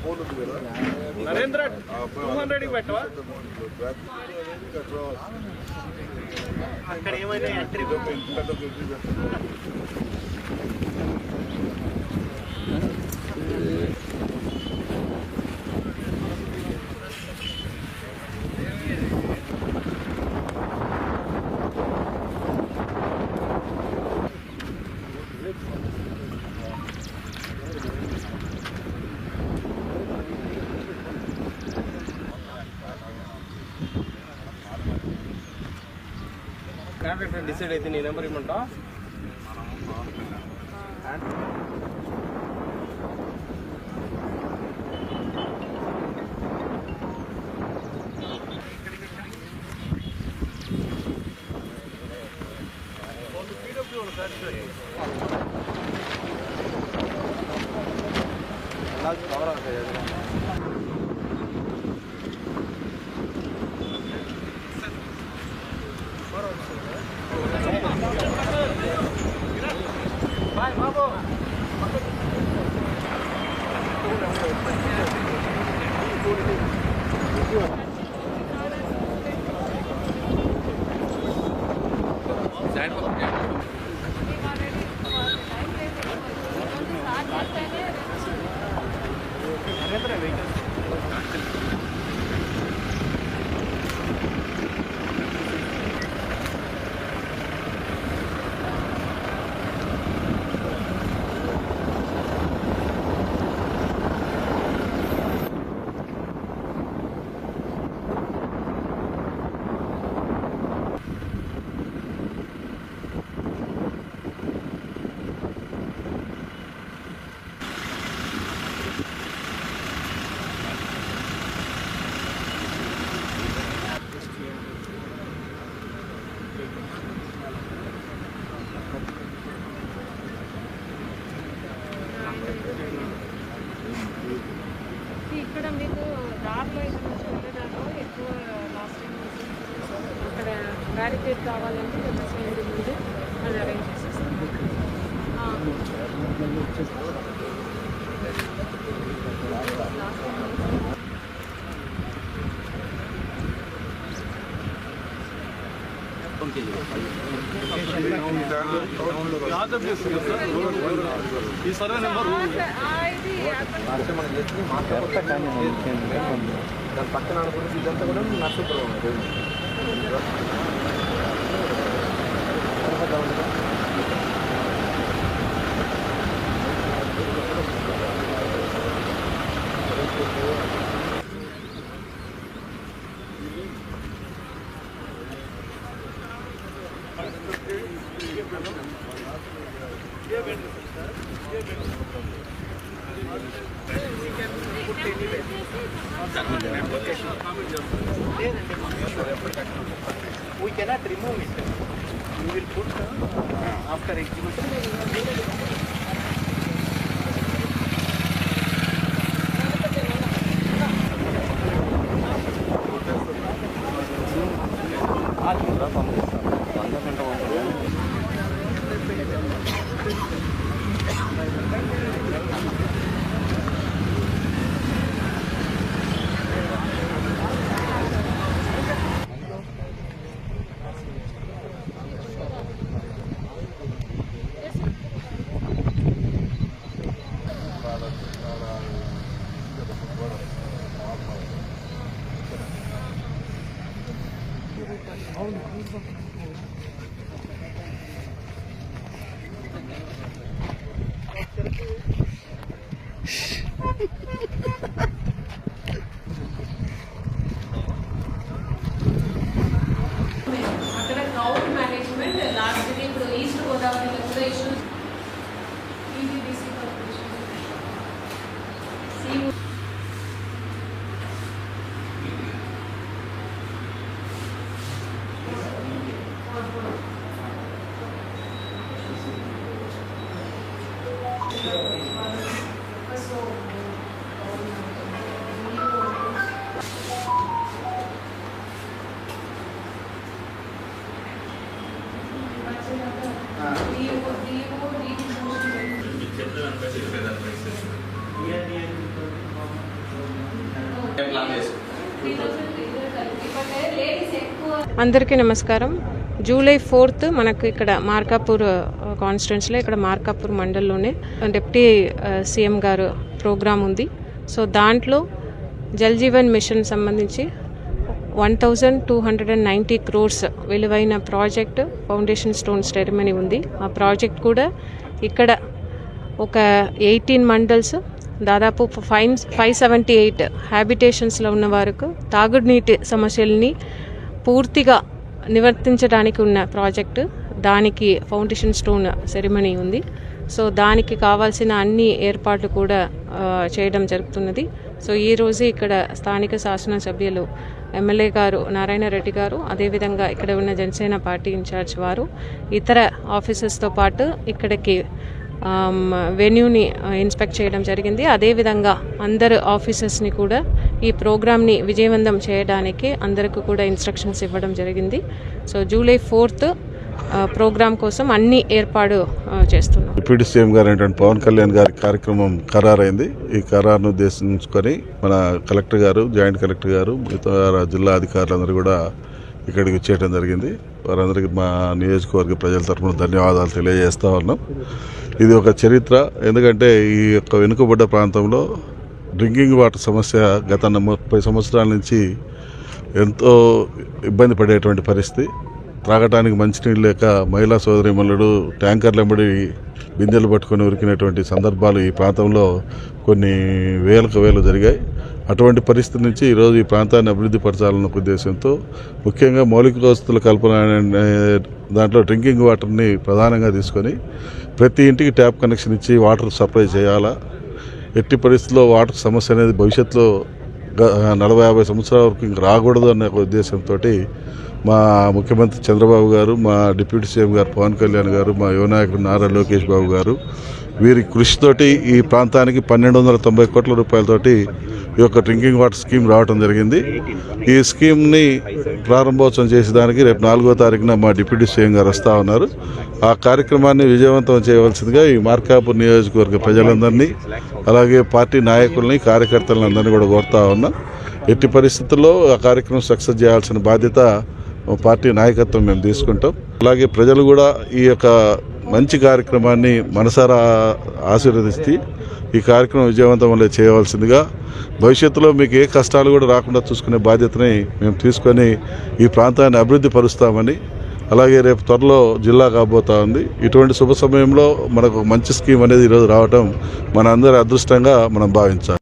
Phone ఉంది కదా నరేంద్ర ఆ టూ హండ్రెడ్ పెట్టవా బ్యాక్ అట్లా అక్కడ ఏమైనా ఎంట్రీ కాంట్రాక్టర్ డిసైడ్ అయితే నీ నెంబర్ ఇమ్మంటా 이번주 도, 이름을한번해보겠습니 다. ఇక్కడ మీకు దారిలో ఇక్కడ నుంచి వెళ్ళేదారిలో ఎక్కువ లాస్ట్ టైం అక్కడ బ్యారికేడ్ కావాలంటే కొంచెం చేయండి ముందు అది అరేంజ్ చేసేస్తాం. ఆ. లాస్ట్ టైం ఈ సర్వే నెంబర్ దాని పక్కన అనుకుంటే ఇదంతా కూడా Narsapuram we cannot remove it. We will put uh, after execution. అక్కడ అందరికీ నమస్కారం. జూలై ఫోర్త్ మనకు ఇక్కడ మార్కాపూర్ కాన్స్టిట్యున్సీలో ఇక్కడ మార్కాపూర్ మండల్లోనే డిప్యూటీ సీఎం గారు ప్రోగ్రాం ఉంది. సో దాంట్లో జల్ జీవన్ మిషన్ సంబంధించి one thousand two hundred and ninety crores విలువైన ప్రాజెక్ట్ ఫౌండేషన్ స్టోన్ సెరమనీ ఉంది. ఆ ప్రాజెక్ట్ కూడా ఇక్కడ ఒక ఎయిటీన్ మండల్స్ దాదాపు ఫైవ్ ఫైవ్ సెవెంటీ ఎయిట్ హ్యాబిటేషన్స్లో ఉన్న వారికి తాగునీటి సమస్యల్ని పూర్తిగా నివర్తించడానికి ఉన్న ప్రాజెక్టు దానికి ఫౌండేషన్ స్టోన్ సెరిమనీ ఉంది. సో దానికి కావాల్సిన అన్ని ఏర్పాట్లు కూడా చేయడం జరుగుతున్నది. సో ఈ ఇక్కడ స్థానిక శాసనసభ్యులు ఎమ్మెల్యే గారు నారాయణ రెడ్డి గారు అదేవిధంగా ఇక్కడ ఉన్న జనసేన పార్టీ ఇన్ఛార్జ్ వారు ఇతర ఆఫీసర్స్తో పాటు ఇక్కడికి వెన్యూని ఇన్స్పెక్ట్ చేయడం జరిగింది. అదేవిధంగా అందరు ఆఫీసర్స్ని కూడా ఈ ప్రోగ్రామ్ని విజయవంతం చేయడానికి అందరికీ కూడా ఇన్స్ట్రక్షన్స్ ఇవ్వడం జరిగింది. సో జూలై ఫోర్త్ ప్రోగ్రామ్ కోసం అన్ని ఏర్పాటు చేస్తున్నాం. డిప్యూటీ సీఎం గారు ఏంటంటే పవన్ కళ్యాణ్ గారి కార్యక్రమం ఖరారైంది. ఈ ఖరారును ఉద్దేశించుకొని మన కలెక్టర్ గారు జాయింట్ కలెక్టర్ గారు మిగతా జిల్లా అధికారులందరూ కూడా ఇక్కడికి వచ్చేయడం జరిగింది. వారందరికీ మా నియోజకవర్గ ప్రజల తరఫున ధన్యవాదాలు తెలియజేస్తా ఉన్నాం. ఇది ఒక చరిత్ర. ఎందుకంటే ఈ యొక్క వెనుకబడ్డ ప్రాంతంలో డ్రింకింగ్ వాటర్ సమస్య గత ముప్పై సంవత్సరాల నుంచి ఎంతో ఇబ్బంది పడేటువంటి పరిస్థితి. త్రాగటానికి మంచినీళ్ళు లేక మహిళా సోదరిమల్లుడు ట్యాంకర్లు వెంబడి బిందెలు పట్టుకొని ఉరికినటువంటి సందర్భాలు ఈ ప్రాంతంలో కొన్ని వేలకు వేలు జరిగాయి. అటువంటి పరిస్థితి నుంచి ఈరోజు ఈ ప్రాంతాన్ని అభివృద్ధి పరచాలన్న ఉద్దేశంతో ముఖ్యంగా మౌలిక వసతుల కల్పన దాంట్లో డ్రింకింగ్ వాటర్ని ప్రధానంగా తీసుకొని ప్రతి ఇంటికి ట్యాప్ కనెక్షన్ ఇచ్చి వాటర్ సప్లై చేయాలా ఎట్టి పరిస్థితుల్లో వాటర్ సమస్య అనేది భవిష్యత్తులో గ- నలభై యాభై సంవత్సరాల వరకు ఇంక రాకూడదు అనే ఒక ఉద్దేశంతో మా ముఖ్యమంత్రి చంద్రబాబు గారు మా డిప్యూటీ సీఎం గారు పవన్ కళ్యాణ్ గారు మా యువనాయకుడు నారా లోకేష్ బాబు గారు వీరి కృషితోటి ఈ ప్రాంతానికి పన్నెండు వందల తొంభై కోట్ల రూపాయలతోటి ఈ యొక్క డ్రింకింగ్ వాటర్ స్కీమ్ రావడం జరిగింది. ఈ స్కీమ్ని ప్రారంభోత్సవం చేసేదానికి రేపు నాలుగో తారీఖున మా డిప్యూటీ సీఎం గారు వస్తూ ఉన్నారు. ఆ కార్యక్రమాన్ని విజయవంతం చేయవలసిందిగా ఈ మార్కాపూర్ నియోజకవర్గ ప్రజలందరినీ అలాగే పార్టీ నాయకుల్ని కార్యకర్తలను అందరినీ కూడా కోరుతా ఉన్నా. ఎట్టి పరిస్థితుల్లో ఆ కార్యక్రమం సక్సెస్ చేయాల్సిన బాధ్యత పార్టీ నాయకత్వం మేము తీసుకుంటాం. అలాగే ప్రజలు కూడా ఈ యొక్క మంచి కార్యక్రమాన్ని మనసారా ఆశీర్వదిస్తే ఈ కార్యక్రమం విజయవంతం వల్ల చేయవలసిందిగా భవిష్యత్తులో మీకు ఏ కష్టాలు కూడా రాకుండా చూసుకునే బాధ్యతని మేము తీసుకొని ఈ ప్రాంతాన్ని అభివృద్ధి పరుస్తామని అలాగే రేపు త్వరలో జిల్లా కాబోతా ఉంది. ఇటువంటి శుభ సమయంలో మనకు మంచి స్కీమ్ అనేది ఈరోజు రావటం మన అందరి అదృష్టంగా మనం భావించాలి.